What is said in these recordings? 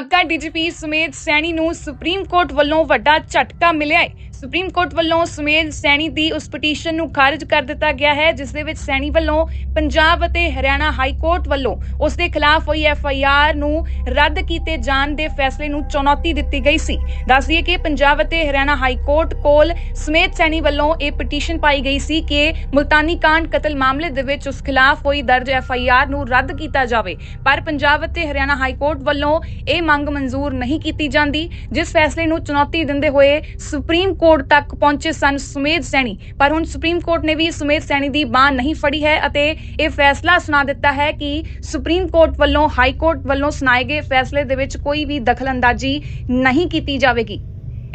ਸਾਬਕਾ ਡੀਜੀਪੀ ਸੁਮੇਧ ਸੈਣੀ ਨੂੰ supreme court ਵੱਲੋਂ ਵੱਡਾ ਝਟਕਾ ਮਿਲਿਆ ਹੈ। ਸੁਪਰੀਮ ਕੋਰਟ ਵੱਲੋਂ ਸੁਮੇਧ ਸੈਣੀ ਦੀ ਉਸ ਪਟੀਸ਼ਨ ਨੂੰ ਖਾਰਜ ਕਰ ਦਿੱਤਾ ਗਿਆ ਹੈ, ਜਿਸ ਦੇ ਵਿੱਚ ਸੈਣੀ ਵੱਲੋਂ ਪੰਜਾਬ ਅਤੇ ਹਰਿਆਣਾ ਹਾਈ ਕੋਰਟ ਵੱਲੋਂ ਉਸ ਦੇ ਖਿਲਾਫ ਹੋਈ ਐਫ ਆਈ ਆਰ ਨੂੰ ਰੱਦ ਕੀਤੇ ਜਾਣ ਦੇ ਫੈਸਲੇ ਨੂੰ ਚੁਣੌਤੀ ਦਿੱਤੀ ਗਈ ਸੀ। ਦੱਸ ਦਈਏ ਕਿ ਪੰਜਾਬ ਅਤੇ ਹਰਿਆਣਾ ਹਾਈ ਕੋਰਟ ਕੋਲ ਸੁਮੇਧ ਸੈਣੀ ਵੱਲੋਂ ਇਹ ਪਟੀਸ਼ਨ ਪਾਈ ਗਈ ਸੀ ਕਿ ਮੁਲਤਾਨੀ ਕਾਂਡ ਕਤਲ ਮਾਮਲੇ ਦੇ ਵਿੱਚ ਉਸ ਖਿਲਾਫ ਹੋਈ ਦਰਜ ਐਫ ਆਈ ਆਰ ਨੂੰ ਰੱਦ ਕੀਤਾ ਜਾਵੇ। ਪਰ ਪੰਜਾਬ ਅਤੇ ਹਰਿਆਣਾ ਹਾਈ ਕੋਰਟ ਵੱਲੋਂ ਇਹ ਮੰਗ ਮਨਜ਼ੂਰ ਨਹੀਂ ਕੀਤੀ ਜਾਂਦੀ, ਜਿਸ ਫੈਸਲੇ ਨੂੰ ਚੁਣੌਤੀ ਦਿੰਦੇ ਹੋਏ ਸੁਪਰੀਮ ਕੋਰਟ ਤੱਕ ਪਹੁੰਚੇ ਸਨ ਸੁਮੇਧ ਸੈਣੀ। ਪਰ ਹੁਣ ਸੁਪਰੀਮ ਕੋਰਟ ਨੇ ਵੀ ਸੁਮੇਧ ਸੈਣੀ ਦੀ ਬਾਹ ਨਹੀਂ ਫੜੀ ਹੈ ਅਤੇ ਇਹ ਫੈਸਲਾ ਸੁਣਾ ਦਿੱਤਾ ਹੈ ਕਿ ਸੁਪਰੀਮ ਕੋਰਟ ਵੱਲੋਂ, ਹਾਈ ਕੋਰਟ ਵੱਲੋਂ ਸੁਣਾਏ ਗਏ ਫੈਸਲੇ ਦੇ ਵਿੱਚ ਕੋਈ ਵੀ ਦਖਲਅੰਦਾਜ਼ੀ ਨਹੀਂ ਕੀਤੀ ਜਾਵੇਗੀ।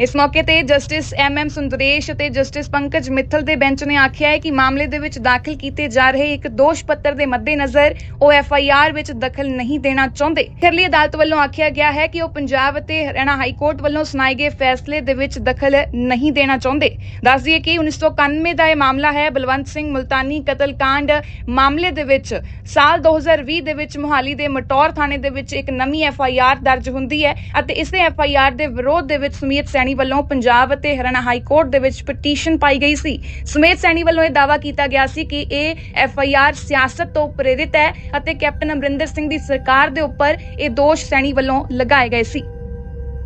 ਇਸ ਮੌਕੇ ਤੇ ਜਸਟਿਸ ਐਮ ਐਮ ਸੁੰਦਰੇਸ਼ ਅਤੇ ਜਸਟਿਸ ਪੰਕਜ ਮਿੱਥਲ ਦੇ ਬੈਂਚ ਨੇ ਆਖਿਆ ਹੈ ਕਿ ਮਾਮਲੇ ਦੇ ਵਿੱਚ ਦਾਖਲ ਕੀਤੇ ਜਾ ਰਹੇ ਇੱਕ ਦੋਸ਼ ਪੱਤਰ ਦੇ ਮੱਦੇਨਜ਼ਰ ਉਹ ਐਫ ਆਈ ਆਰ ਵਿੱਚ ਦਖਲ ਨਹੀਂ ਦੇਣਾ ਚਾਹੁੰਦੇ। ਖਿਰਲੀ ਅਦਾਲਤ ਵੱਲੋਂ ਆਖਿਆ ਗਿਆ ਹੈ ਕਿ ਉਹ ਪੰਜਾਬ ਅਤੇ ਹਰਿਆਣਾ ਹਾਈ ਕੋਰਟ ਵੱਲੋਂ ਸੁਣਾਏ ਗਏ ਫੈਸਲੇ ਦੇ ਵਿੱਚ ਦਖਲ ਨਹੀਂ ਦੇਣਾ ਚਾਹੁੰਦੇ। ਦੱਸ ਦਈਏ ਕਿ 1991 ਦਾ ਇਹ ਮਾਮਲਾ ਹੈ, ਬਲਵੰਤ ਸਿੰਘ ਮੁਲਤਾਨੀ ਕਤਲकांड ਮਾਮਲੇ ਦੇ ਵਿੱਚ ਸਾਲ 2020 ਦੇ ਵਿੱਚ ਮੁਹਾਲੀ ਦੇ ਮਟੌਰ ਥਾਣੇ ਦੇ ਵਿੱਚ ਇੱਕ ਨਵੀਂ ਐਫ ਆਈ ਆਰ ਦਰਜ ਹੁੰਦੀ ਹੈ ਅਤੇ ਇਸੇ ਐਫ ਆਈ ਆਰ ਦੇ ਵਿਰੋਧ ਦੇ ਵਿੱਚ ਸੁਮੇਧ ਸੈਣੀ ਵੱਲੋਂ ਪੰਜਾਬ ਅਤੇ ਹਰਿਆਣਾ ਹਾਈ ਕੋਰਟ ਦੇ ਵਿੱਚ ਪਟੀਸ਼ਨ ਪਾਈ ਗਈ ਸੀ। ਸੁਮੇਧ ਸੈਣੀ ਵੱਲੋਂ ਇਹ ਦਾਅਵਾ ਕੀਤਾ ਗਿਆ ਸੀ ਕਿ ਇਹ ਐਫ ਆਈ ਆਰ ਸਿਆਸਤ ਤੋਂ ਪ੍ਰੇਰਿਤ ਹੈ ਅਤੇ ਕੈਪਟਨ ਅਮਰਿੰਦਰ ਸਿੰਘ ਦੀ ਸਰਕਾਰ ਦੇ ਉੱਪਰ ਇਹ ਦੋਸ਼ ਸੈਣੀ ਵੱਲੋਂ ਲਗਾਏ ਗਏ ਸੀ।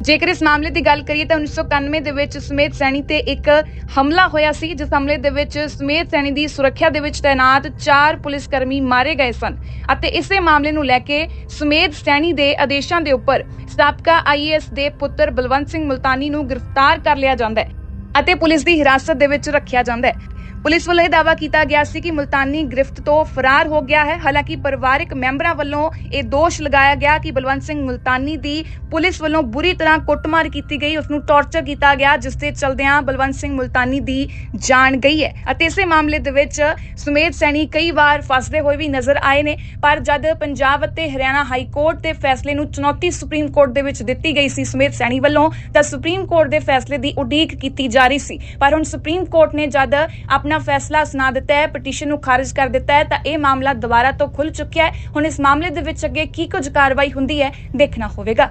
ਜੇਕਰ ਇਸ ਮਾਮਲੇ ਦੀ ਗੱਲ ਕਰੀਏ ਤਾਂ 1991 ਦੇ ਵਿੱਚ ਸੁਮੇਧ ਸੈਣੀ ਤੇ ਇੱਕ ਹਮਲਾ ਹੋਇਆ ਸੀ, ਜਿਸ ਹਮਲੇ ਦੇ ਵਿੱਚ ਸੁਮੇਧ ਸੈਣੀ ਦੀ ਸੁਰੱਖਿਆ ਦੇ ਵਿੱਚ ਤਾਇਨਾਤ ਚਾਰ ਪੁਲਿਸ ਕਰਮੀ ਮਾਰੇ ਗਏ ਸਨ ਅਤੇ ਇਸੇ ਮਾਮਲੇ ਨੂੰ ਲੈ ਕੇ ਸੁਮੇਧ ਸੈਣੀ ਦੇ ਆਦੇਸ਼ਾਂ ਦੇ ਉੱਪਰ ਸਾਬਕਾ ਆਈਏਐਸ ਦੇ ਪੁੱਤਰ ਬਲਵੰਤ ਸਿੰਘ ਮੁਲਤਾਨੀ ਨੂੰ ਗ੍ਰਿਫਤਾਰ ਕਰ ਲਿਆ ਜਾਂਦਾ ਹੈ ਅਤੇ ਪੁਲਿਸ ਦੀ ਹਿਰਾਸਤ ਦੇ ਵਿੱਚ ਰੱਖਿਆ ਜਾਂਦਾ ਹੈ। ਪੁਲਿਸ ਵੱਲੋਂ ਇਹ ਦਾਅਵਾ ਕੀਤਾ ਗਿਆ ਸੀ ਕਿ ਮੁਲਤਾਨੀ ਗ੍ਰਿਫਤ ਤੋਂ ਫਰਾਰ ਹੋ ਗਿਆ ਹੈ। ਹਾਲਾਂਕਿ ਪਰਿਵਾਰਕ ਮੈਂਬਰਾਂ ਵੱਲੋਂ ਇਹ ਦੋਸ਼ ਲਗਾਇਆ ਗਿਆ ਕਿ ਬਲਵੰਤ ਸਿੰਘ ਮੁਲਤਾਨੀ ਦੀ ਪੁਲਿਸ ਵੱਲੋਂ ਬੁਰੀ ਤਰ੍ਹਾਂ ਕੁੱਟਮਾਰ ਕੀਤੀ ਗਈ। ਉਸ ਨੂੰ ਟੌਰਚਰ ਕੀਤਾ ਗਿਆ, ਜਿਸ ਦੇ ਚਲਦਿਆਂ ਬਲਵੰਤ ਸਿੰਘ ਮੁਲਤਾਨੀ ਦੀ ਜਾਨ ਗਈ ਹੈ ਅਤੇ ਇਸੇ ਮਾਮਲੇ ਦੇ ਵਿੱਚ ਸੁਮੇਧ ਸੈਣੀ ਕਈ ਵਾਰ ਫਸਦੇ ਹੋਏ ਵੀ ਨਜ਼ਰ ਆਏ ਨੇ। ਪਰ ਜਦ ਪੰਜਾਬ ਅਤੇ ਹਰਿਆਣਾ ਹਾਈ ਕੋਰਟ ਦੇ ਫੈਸਲੇ ਨੂੰ ਚੁਣੌਤੀ ਸੁਪਰੀਮ ਕੋਰਟ ਦੇ ਵਿੱਚ ਦਿੱਤੀ ਗਈ ਸੀ, ਸੁਮੇਧ ਸੈਣੀ ਵੱਲੋਂ ਤਾਂ ਸੁਪਰੀਮ ਕੋਰਟ ਦੇ ਫੈਸਲੇ ਦੀ ਉਡੀਕ ਕੀਤੀ ਜਾ ਰਹੀ ਸੀ। ਪਰ ਹੁਣ ਸੁਪਰੀਮ ਕੋਰਟ ਨੇ ਜਦ ਆਪਣਾ ਫੈਸਲਾ ਸੁਣਾ ਦਿੱਤਾ ਹੈ ਪਟੀਸ਼ਨ ਨੂੰ ਖਾਰਜ ਕਰ ਦਿੱਤਾ ਹੈ, ਤਾਂ ਇਹ ਮਾਮਲਾ ਦੁਬਾਰਾ ਤੋਂ ਖੁੱਲ ਚੁੱਕਿਆ ਹੈ। ਹੁਣ ਇਸ ਮਾਮਲੇ ਦੇ ਵਿੱਚ ਅੱਗੇ ਕੀ ਕੁਝ ਕਾਰਵਾਈ ਹੁੰਦੀ ਹੈ, ਦੇਖਣਾ ਹੋਵੇਗਾ।